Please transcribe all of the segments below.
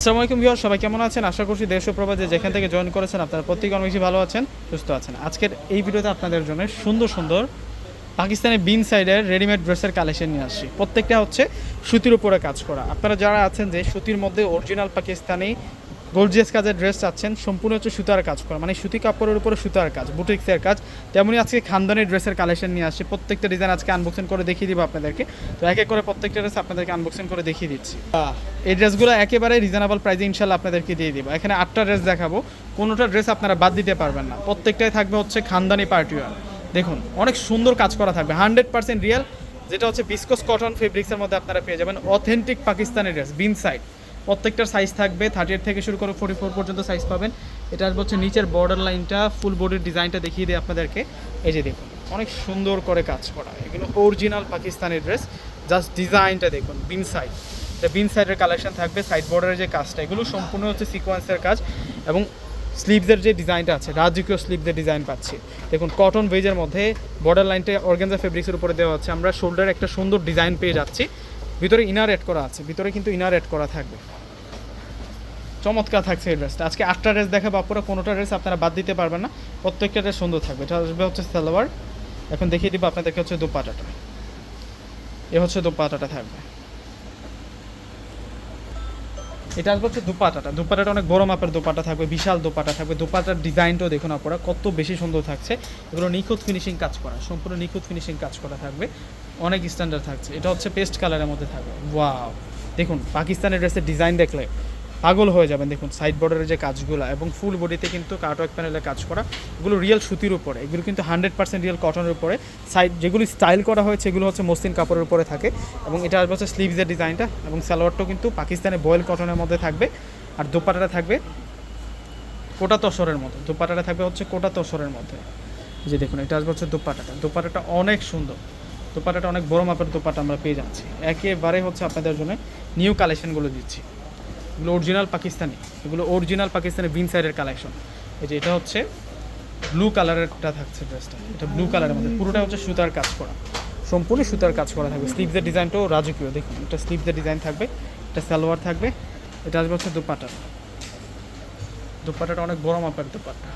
আসসালামু আলাইকুম ভিউয়ার সবাই কেমন আছেন? আশা করছি দেশ প্রবাদে যেখান থেকে জয়েন করেছেন আপনারা প্রত্যেকে অনেক বেশি ভালো আছেন, সুস্থ আছেন। আজকের এই ভিডিওতে আপনাদের জন্য সুন্দর সুন্দর পাকিস্তানের বিন সাইডের রেডিমেড ড্রেসের কালেকশন নিয়ে আসছি। প্রত্যেকটা হচ্ছে সুতির উপরে কাজ করা। আপনারা যারা আছেন যে সুতির মধ্যে অরিজিনাল পাকিস্তানি গোলজিয়াস কাজের ড্রেস চাচ্ছেন, সম্পূর্ণ হচ্ছে সুতার কাজ করা মানে সুতি কাপড়ের উপরে সুতার কাজ, বুটিক্সের কাজ। তেমনই আজকে খানদানি ড্রেসের কালেকশন নিয়ে আসছে, প্রত্যেকটা ডিজাইন আজকে আনবক্সিং করে দেখিয়ে দিব আপনাদেরকে। তো এক এক করে প্রত্যেকটা ড্রেস আপনাদেরকে আনবক্সিং করে দেখিয়ে দিচ্ছি। এই ড্রেসগুলো একেবারে রিজনেবল প্রাইসে ইনশাল্লাহ আপনাদেরকে দিয়ে দিব। এখানে আটটা ড্রেস দেখাবো, কোনোটা ড্রেস আপনারা বাদ দিতে পারবেন না। প্রত্যেকটাই থাকবে হচ্ছে খানদানি পার্টিওয়ার দেখুন, অনেক সুন্দর কাজ করা থাকবে হান্ড্রেড পার্সেন্ট রিয়েল যেটা হচ্ছে বিস্কস কটন ফেব্রিক্সের মধ্যে আপনারা পেয়ে যাবেন অথেন্টিক পাকিস্তানি ড্রেস বিন সাইড প্রত্যেকটার সাইজ থাকবে। থার্টি থেকে শুরু করে ফোর্টি ফোর পর্যন্ত সাইজ পাবেন। এটা হচ্ছে নিচের বর্ডার লাইনটা ফুল বডির ডিজাইনটা দেখিয়ে দিই আপনাদেরকে। এই যে দেখুন, অনেক সুন্দর করে কাজ করা। এগুলো অরিজিনাল পাকিস্তানি ড্রেস জাস্ট ডিজাইনটা দেখুন বিন সাইড এটা বিন সাইডের কালেকশন থাকবে সাইড বর্ডারের যে কাজটা, এগুলো সম্পূর্ণ হচ্ছে সিকোয়েন্সের কাজ এবং স্লিভসের যে ডিজাইনটা আছে, রাজকীয় স্লিভসের ডিজাইন পাচ্ছি। দেখুন কটন বেজের মধ্যে বর্ডার লাইনটা অর্গানজা ফেব্রিক্সের উপরে দেওয়া হচ্ছে আমরা শোল্ডারে একটা সুন্দর ডিজাইন পেয়ে যাচ্ছি। ভিতরে ইনার অ্যাড করা আছে, ভিতরে কিন্তু ইনার অ্যাড করা থাকবে। চমৎকার থাকছে এই ড্রেসটা আজকে আটটা ড্রেস দেখাবো আপনারা কোনোটা ড্রেস আপনারা বাদ দিতে পারবেন না। প্রত্যেকটা ড্রেস সুন্দর থাকবে। এটা আসবে হচ্ছে সালোয়ার। এখন দেখিয়ে দিব আপনাদেরকে হচ্ছে দোপাটাটা। এ হচ্ছে দোপাটাটা থাকবে। এটা আসবে হচ্ছে দুপাটাটা। দুপাটাটা অনেক বড় মাপের দোপাটা থাকবে, বিশাল দোপাটা থাকবে। দোপাটার ডিজাইনটাও দেখুন আপনারা, কত বেশি সুন্দর থাকছে। এগুলো নিখুঁত ফিনিশিং কাজ করা, সম্পূর্ণ নিখুঁত ফিনিশিং কাজ করা থাকবে। অনেক স্ট্যান্ডার্ড থাকছে। এটা হচ্ছে পেস্ট কালারের মধ্যে থাকবে। ওয়াও দেখুন, পাকিস্তানের ড্রেসের ডিজাইন দেখলে পাগল হয়ে যাবেন। দেখুন সাইড বর্ডারের যে কাজগুলো এবং ফুল বডিতে কিন্তু কার্টওয়ার্ক প্যানেলের কাজ করা, এগুলো রিয়েল সুতির উপরে, এগুলো কিন্তু হান্ড্রেড পার্সেন্ট রিয়েল কটনের উপরে। সাইড যেগুলো স্টাইল করা হয়েছে, এগুলো হচ্ছে মসলিন কাপড়ের উপরে থাকে এবং এটা আসবে হচ্ছে স্লিভসের ডিজাইনটা এবং সালোয়ারটাও কিন্তু পাকিস্তানে বয়েল কটনের মধ্যে থাকবে আর দোপাটাটা থাকবে কোটা তসরের মধ্যে। দোপাটাটা থাকবে হচ্ছে কোটা তসরের মধ্যে। যে দেখুন, এটা আসবে হচ্ছে দোপাটাটা দোপাটাটা অনেক সুন্দর। দোপাটাটা অনেক বড় মাপের দোপাটা আমরা পেয়ে যাচ্ছি। একেবারে হচ্ছে আপনাদের জন্য নিউ কালেকশনগুলো দিচ্ছি। এগুলো অরিজিনাল পাকিস্তানি, এগুলো অরিজিনাল পাকিস্তানি বিন সাইডের কালেকশন এই যে এটা হচ্ছে ব্লু কালারেরটা থাকছে ড্রেসটা এটা ব্লু কালারের মধ্যে। পুরোটা হচ্ছে সুতার কাজ করা। সম্পূর্ণ সুতার কাজ করা থাকবে। স্লিভসের ডিজাইনটাও রাজকীয়। দেখুন, এটা স্লিভসের ডিজাইন থাকবে, এটা সালোয়ার থাকবে, এটা আসবে হচ্ছে দুপাটা। দুপাটাটা অনেক বড় মাপের দুপাটা।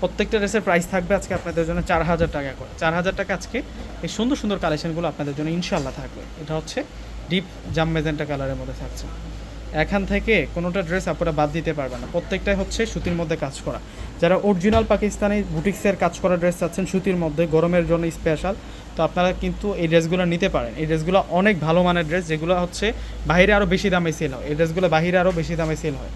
প্রত্যেকটা ড্রেসের প্রাইস থাকবে আজকে আপনাদের জন্য চার হাজার টাকা করে। চার হাজার টাকা আজকে এই সুন্দর সুন্দর কালেকশনগুলো আপনাদের জন্য ইনশাল্লাহ থাকবে। এটা হচ্ছে ডিপ জাম মেজেন্টা কালারের মধ্যে থাকছে। এখান থেকে কোনোটা ড্রেস আপনারা বাদ দিতে পারবেন না। প্রত্যেকটাই হচ্ছে সুতির মধ্যে কাজ করা। যারা অরিজিনাল পাকিস্তানি বুটিক্সের কাজ করা ড্রেস চাচ্ছেন, সুতির মধ্যে, গরমের জন্য স্পেশাল তো আপনারা কিন্তু এই ড্রেসগুলো নিতে পারেন। এই ড্রেসগুলো অনেক ভালো মানের ড্রেস, যেগুলো হচ্ছে বাইরে আরও বেশি দামে সেল হয়। এই ড্রেসগুলো বাইরে আরও বেশি দামে সেল হয়।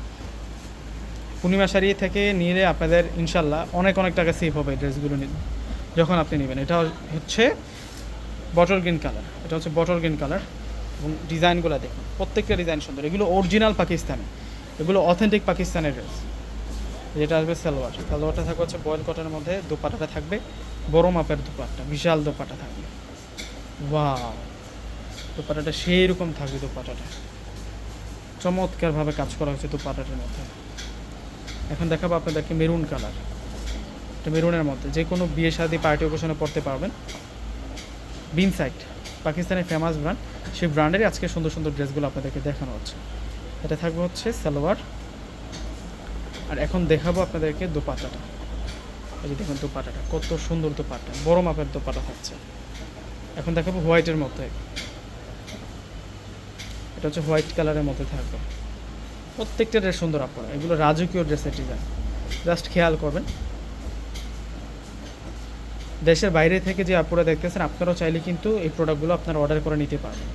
পূর্ণিমা শাড়ি থেকে নিলে আপনাদের ইনশাল্লাহ অনেক অনেক টাকা সেভ হবে এই ড্রেসগুলো নিলে। যখন আপনি নেবেন, এটা হচ্ছে বটল গ্রিন কালার এটা হচ্ছে বটল গ্রিন কালার এবং ডিজাইনগুলো দেখুন। প্রত্যেকটা ডিজাইন সুন্দর। এগুলো অরিজিনাল পাকিস্তানি। এগুলো অথেন্টিক পাকিস্তানের ড্রেস যেটা আসবে সালোয়ার। সালোয়ারটা থাকবে হচ্ছে বয়েল কটনের মধ্যে। দোপাটাটা থাকবে। বড় মাপের দোপাট্টা। বিশাল দোপাটা থাকবে। ওয়াও দোপাটাটা সেই রকম থাকবে দোপাটাটা। চমৎকারভাবে কাজ করা হয়েছে দোপাটাটার মধ্যে। এখন দেখাবো আপনাদেরকে মেরুন কালার এটা মেরুনের মধ্যে। যে কোনো বিয়ে, শাদি পার্টি ওকেশনে পড়তে পারবেন। বিন সাইট পাকিস্তানের ফেমাস ব্র্যান্ড সেই ব্র্যান্ডেরই আজকে সুন্দর সুন্দর ড্রেসগুলো আপনাদেরকে দেখানো হচ্ছে। এটা থাকবে হচ্ছে সালোয়ার। আর এখন দেখাবো আপনাদেরকে দোপাটাটা এই যে দেখুন দোপাটাটা কত সুন্দর দোপাটা বড় মাপের দোপাটা থাকছে। এখন দেখাবো হোয়াইটের মধ্যে। এটা হচ্ছে হোয়াইট কালারের মধ্যে থাকবে। প্রত্যেকটা ড্রেস সুন্দর আপনারা। এগুলো রাজকীয় ড্রেসের ডিজাইন জাস্ট খেয়াল করবেন। দেশের বাইরে থেকে যে আপনারা দেখতেছেন, আপনারাও চাইলে কিন্তু এই প্রোডাক্টগুলো আপনারা অর্ডার করে নিতে পারবেন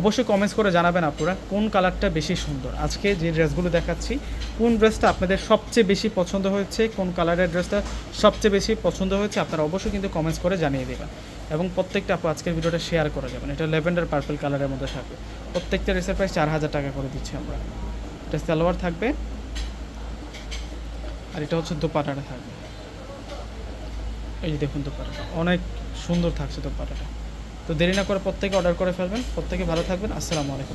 অবশ্যই কমেন্টস করে জানাবেন আপনারা কোন কালারটা বেশি সুন্দর? আজকে যে ড্রেসগুলো দেখাচ্ছি, কোন ড্রেসটা আপনাদের সবচেয়ে বেশি পছন্দ হয়েছে, কোন কালারের ড্রেসটা সবচেয়ে বেশি পছন্দ হয়েছে, আপনারা অবশ্যই কিন্তু কমেন্টস করে জানিয়ে দেবেন। এবং প্রত্যেকটা আপু আজকের ভিডিওটা শেয়ার করা যাবেন। এটা ল্যাভেন্ডার পার্পল কালারের মধ্যে থাকবে। প্রত্যেকটা ড্রেসের প্রায় চার হাজার টাকা করে দিচ্ছি আমরা। এটা সালোয়ার থাকবে, আর এটা হচ্ছে দোপাটাটা থাকবে। এই যে দেখুন তো পাড়াটা, অনেক সুন্দর থাকছে তো পাড়াটা। তো দেরি না করে প্রত্যেকে অর্ডার করে ফেলবেন, প্রত্যেকে ভালো থাকবেন, আসসালামু আলাইকুম।